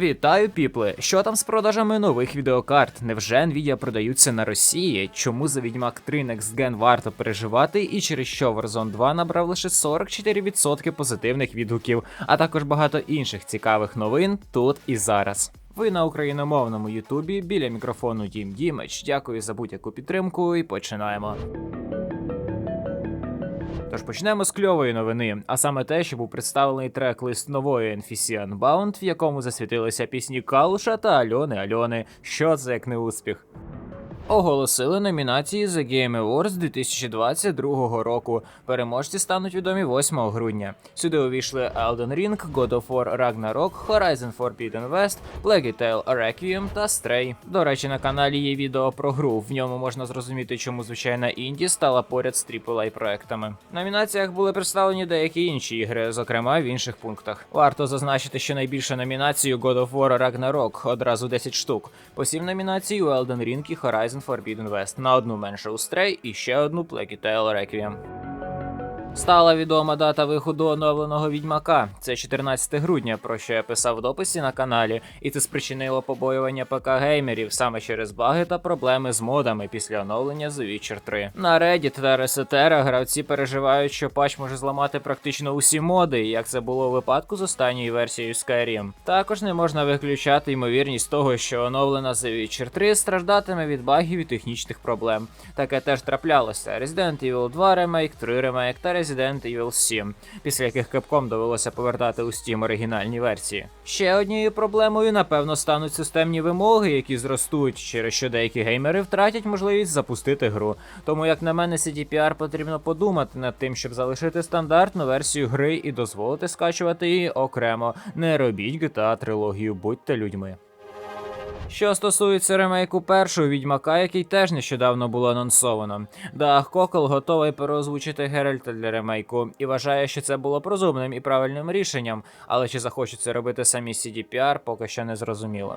Вітаю, піпли! Що там з продажами нових відеокарт? Невже Nvidia продаються на Росії? Чому за Відьмак 3 Next Gen варто переживати? І через що Warzone 2 набрав лише 44% позитивних відгуків, а також багато інших цікавих новин тут і зараз. Ви на україномовному Ютубі біля мікрофону Дім Дімич. Дякую за будь-яку підтримку і починаємо. Тож почнемо з кльової новини, а саме те, що був представлений трек-лист нової NFC Unbound, в якому засвітилися пісні Калуша та Альони Альони. Що це як не успіх? Оголосили номінації The Game Awards 2022 року. Переможці стануть відомі 8 грудня. Сюди увійшли Elden Ring, God of War Ragnarok, Horizon Forbidden West, Plague Tale Requiem та Stray. До речі, на каналі є відео про гру. В ньому можна зрозуміти, чому звичайна інді стала поряд з AAA проектами. В номінаціях були представлені деякі інші ігри, зокрема в інших пунктах. Варто зазначити, що найбільше номінацій у God of War Ragnarok одразу 10 штук. По 7 номінацій у Elden Ring і Horizon Forbidden West, на одну менше устрей і ще одну Plague Tale Requiem. Стала відома дата виходу оновленого відьмака. Це 14 грудня, про що я писав в дописі на каналі, і це спричинило побоювання ПК геймерів саме через баги та проблеми з модами після оновлення The Witcher 3. На Reddit та Resetera гравці переживають, що патч може зламати практично усі моди, як це було у випадку з останньою версією Skyrim. Також не можна виключати ймовірність того, що оновлена The Witcher 3 страждатиме від багів і технічних проблем. Таке теж траплялося. Resident Evil 2 ремейк, 3 ремейк та Resident Evil 7, після яких Capcom довелося повертати у Steam оригінальні версії. Ще однією проблемою, напевно, стануть системні вимоги, які зростуть, через що деякі геймери втратять можливість запустити гру. Тому, як на мене, CDPR потрібно подумати над тим, щоб залишити стандартну версію гри і дозволити скачувати її окремо. Не робіть GTA трилогію, будьте людьми. Що стосується ремейку першого відьмака, який теж нещодавно було анонсовано, Дах Кокол готовий переозвучити Геральта для ремейку і вважає, що це було б розумним і правильним рішенням, але чи захочуть це робити самі CDPR, поки що не зрозуміло.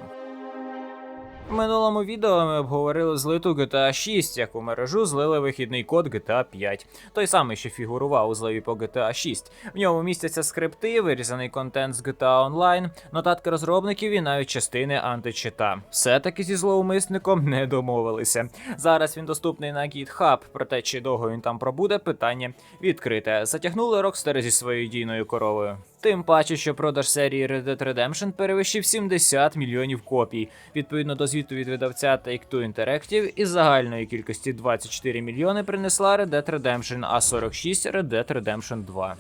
Минулому відео ми обговорили злиту GTA 6, як у мережу злили вихідний код GTA 5, той самий, що фігурував у зливі по GTA 6. В ньому містяться скрипти, вирізаний контент з GTA Online, нотатки розробників і навіть частини античита. Все-таки зі зловмисником не домовилися. Зараз він доступний на GitHub, проте чи довго він там пробуде, питання відкрите. Затягнули Rockstar зі своєю дійною коровою. Тим паче, що продаж серії Red Dead Redemption перевищив 70 мільйонів копій. Відповідно до звіту від видавця Take-Two Interactive, із загальної кількості 24 мільйони принесла Red Dead Redemption, а 46 Red Dead Redemption 2.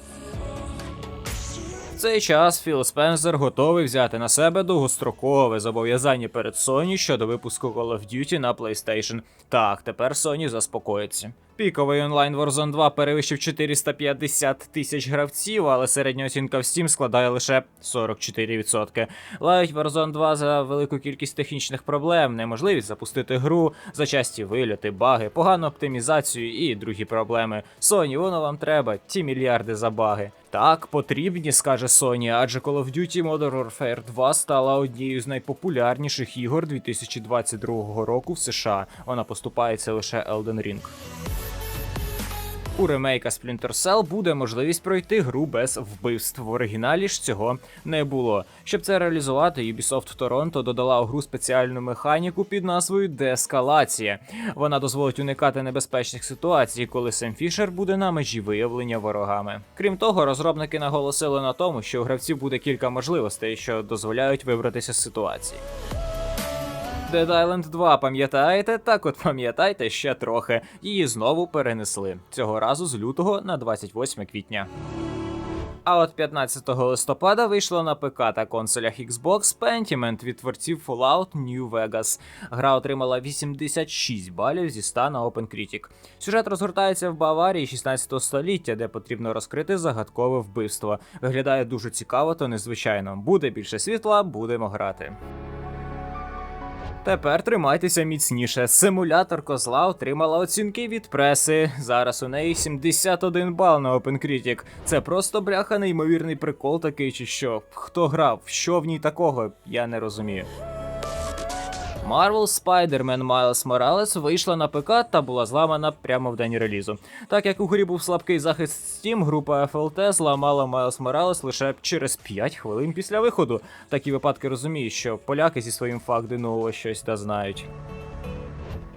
В цей час Філ Спенсер готовий взяти на себе довгострокове зобов'язання перед Sony щодо випуску Call of Duty на PlayStation. Так, тепер Sony заспокоїться. Піковий онлайн Warzone 2 перевищив 450 тисяч гравців, але середня оцінка в Steam складає лише 44%. Лають Warzone 2 за велику кількість технічних проблем, неможливість запустити гру, зачасті вильоти, баги, погану оптимізацію і другі проблеми. Sony, воно вам треба, ті мільярди за баги. Так, потрібні, скаже Sony, адже Call of Duty Modern Warfare 2 стала однією з найпопулярніших ігор 2022 року в США. Вона поступається лише Elden Ring. У ремейка Splinter Cell буде можливість пройти гру без вбивств. В оригіналі ж цього не було. Щоб це реалізувати, Ubisoft Toronto додала у гру спеціальну механіку під назвою Деескалація. Вона дозволить уникати небезпечних ситуацій, коли Сем Фішер буде на межі виявлення ворогами. Крім того, розробники наголосили на тому, що у гравців буде кілька можливостей, що дозволяють вибратися з ситуації. Dead Island 2, пам'ятаєте? Так от пам'ятайте ще трохи. Її знову перенесли. Цього разу з лютого на 28 квітня. А от 15 листопада вийшло на ПК та консолях Xbox Pentiment від творців Fallout New Vegas. Гра отримала 86 балів зі 100 на OpenCritic. Сюжет розгортається в Баварії 16 століття, де потрібно розкрити загадкове вбивство. Виглядає дуже цікаво та незвичайно. Буде більше світла, будемо грати. Тепер тримайтеся міцніше. Симулятор козла отримала оцінки від преси. Зараз у неї 71 бал на OpenCritic. Це просто бляха неймовірний прикол такий, чи що. Хто грав, що в ній такого, я не розумію. Marvel Spider-Man Miles Morales вийшла на ПК та була зламана прямо в день релізу. Так як у грі був слабкий захист Steam, група FLT зламала Miles Morales лише через 5 хвилин після виходу. Такі випадки розуміють, що поляки зі своїм факт щось та знають.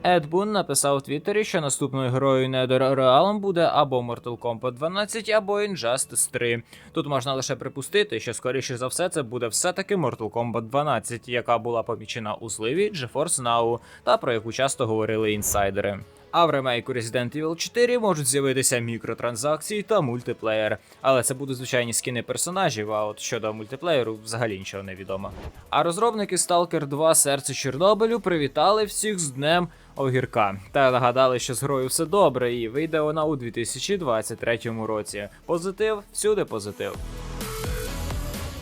Ед Бун написав у Твіттері, що наступною грою Nether буде або Mortal Kombat 12, або Injustice 3. Тут можна лише припустити, що скоріше за все це буде все-таки Mortal Kombat 12, яка була помічена у зливі GeForce Now, та про яку часто говорили інсайдери. А в ремейку Resident Evil 4 можуть з'явитися мікротранзакції та мультиплеєр. Але це будуть звичайні скини персонажів, а от щодо мультиплеєру взагалі нічого не відомо. А розробники Stalker 2 Серце Чорнобилю привітали всіх з днем огірка та нагадали, що з грою все добре, і вийде вона у 2023 році. Позитив, всюди позитив.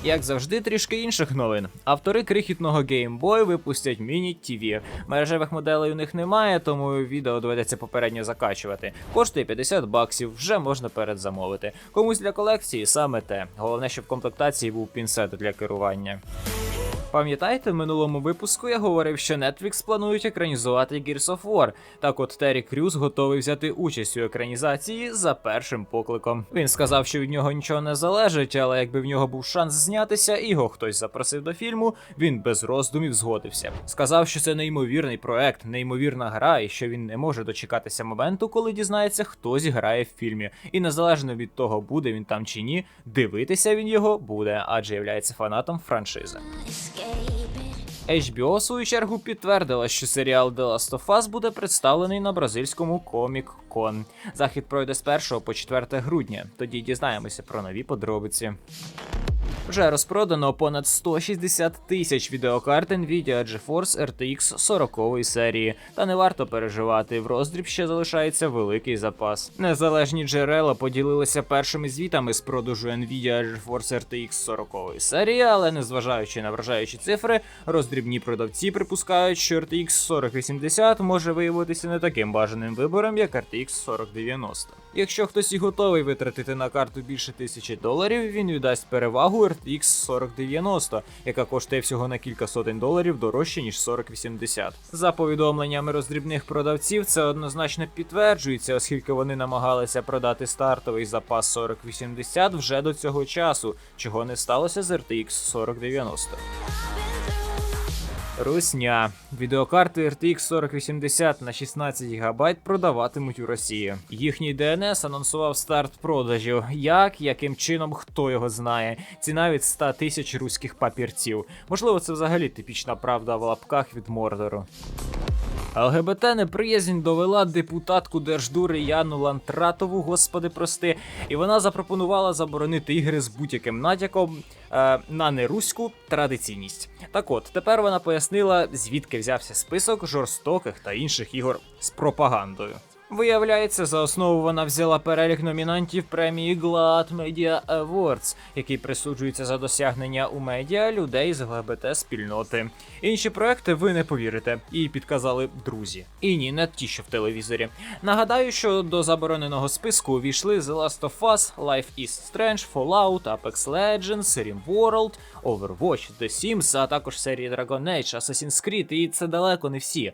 Як завжди, трішки інших новин. Автори крихітного Game випустять міні TV. Мережевих моделей у них немає, тому відео доведеться попередньо закачувати. Коштує 50 баксів, вже можна передзамовити. Комусь для колекції саме те. Головне, щоб в комплектації був пінсет для керування. Пам'ятаєте, в минулому випуску я говорив, що Netflix планують екранізувати Gears of War. Так от Террі Крюс готовий взяти участь у екранізації за першим покликом. Він сказав, що від нього нічого не залежить, але якби в нього був шанс знятися, і його хтось запросив до фільму, він без роздумів згодився. Сказав, що це неймовірний проект, неймовірна гра, і що він не може дочекатися моменту, коли дізнається, хто зіграє в фільмі. І незалежно від того, буде він там чи ні, дивитися він його буде, адже являється фанатом франшизи. HBO, в свою чергу, підтвердила, що серіал The Last of Us буде представлений на бразильському Comic Con. Захід пройде з 1 по 4 грудня. Тоді дізнаємося про нові подробиці. Вже розпродано понад 160 тисяч відеокарт Nvidia GeForce RTX 40 серії, та не варто переживати, в роздріб ще залишається великий запас. Незалежні джерела поділилися першими звітами з продажу Nvidia GeForce RTX 40 серії, але незважаючи на вражаючі цифри, роздрібні продавці припускають, що RTX 4080 може виявитися не таким бажаним вибором, як RTX 4090. Якщо хтось і готовий витратити на карту більше тисячі доларів, він віддасть перевагу RTX 4090, яка коштує всього на кілька сотень доларів дорожче ніж 4080. За повідомленнями роздрібних продавців, це однозначно підтверджується, оскільки вони намагалися продати стартовий запас 4080 вже до цього часу, чого не сталося з RTX 4090. Русня. Відеокарти RTX 4080 на 16 ГБ продаватимуть у Росії. Їхній DNS анонсував старт продажів. Як, яким чином, хто його знає. Ціна від 100 тисяч руських папірців. Можливо, це взагалі типічна правда в лапках від Мордору. ЛГБТ неприязнь довела депутатку Держдури Яну Лантратову, господи прости, і вона запропонувала заборонити ігри з будь-яким натяком е, на неруську традиційність. Так от тепер вона пояснила, звідки взявся список жорстоких та інших ігор з пропагандою. Виявляється, за основу вона взяла перелік номінантів премії GLAAD Media Awards, який присуджується за досягнення у медіа людей з ЛГБТ спільноти. Інші проекти ви не повірите, і підказали друзі. І ні, не ті, що в телевізорі. Нагадаю, що до забороненого списку увійшли The Last of Us, Life is Strange, Fallout, Apex Legends, RimWorld, Overwatch, The Sims, а також серії Dragon Age, Assassin's Creed, і це далеко не всі.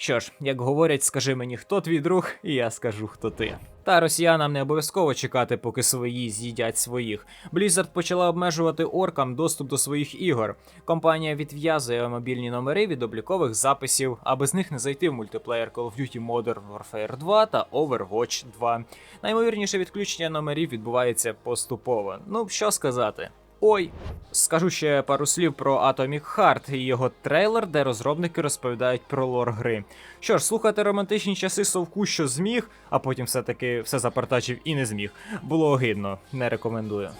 Що ж, як говорять, скажи мені, хто твій друг, і я скажу, хто ти. Та росіянам не обов'язково чекати, поки свої з'їдять своїх. Blizzard почала обмежувати оркам доступ до своїх ігор. Компанія відв'язує мобільні номери від облікових записів, а без них не зайти в мультиплеєр Call of Duty Modern Warfare 2 та Overwatch 2. Наймовірніше відключення номерів відбувається поступово. Ну що сказати. Ой, скажу ще пару слів про Atomic Heart і його трейлер, де розробники розповідають про лор гри. Що ж, слухати романтичні часи совку, що зміг, а потім все-таки все запартачив і не зміг. Було огидно, не рекомендую.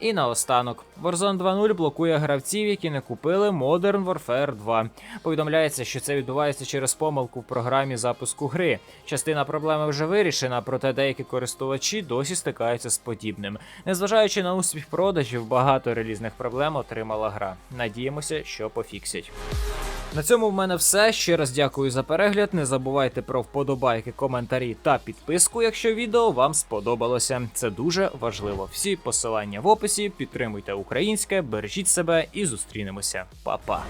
І наостанок, Warzone 2.0 блокує гравців, які не купили Modern Warfare 2. Повідомляється, що це відбувається через помилку в програмі запуску гри. Частина проблеми вже вирішена, проте деякі користувачі досі стикаються з подібним. Незважаючи на успіх продажів, багато релізних проблем отримала гра. Надіємося, що пофіксять. На цьому в мене все. Ще раз дякую за перегляд. Не забувайте про вподобайки, коментарі та підписку, якщо відео вам сподобалося. Це дуже важливо. Всі посилання в описі. Підтримуйте українське, бережіть себе і зустрінемося. Па-па.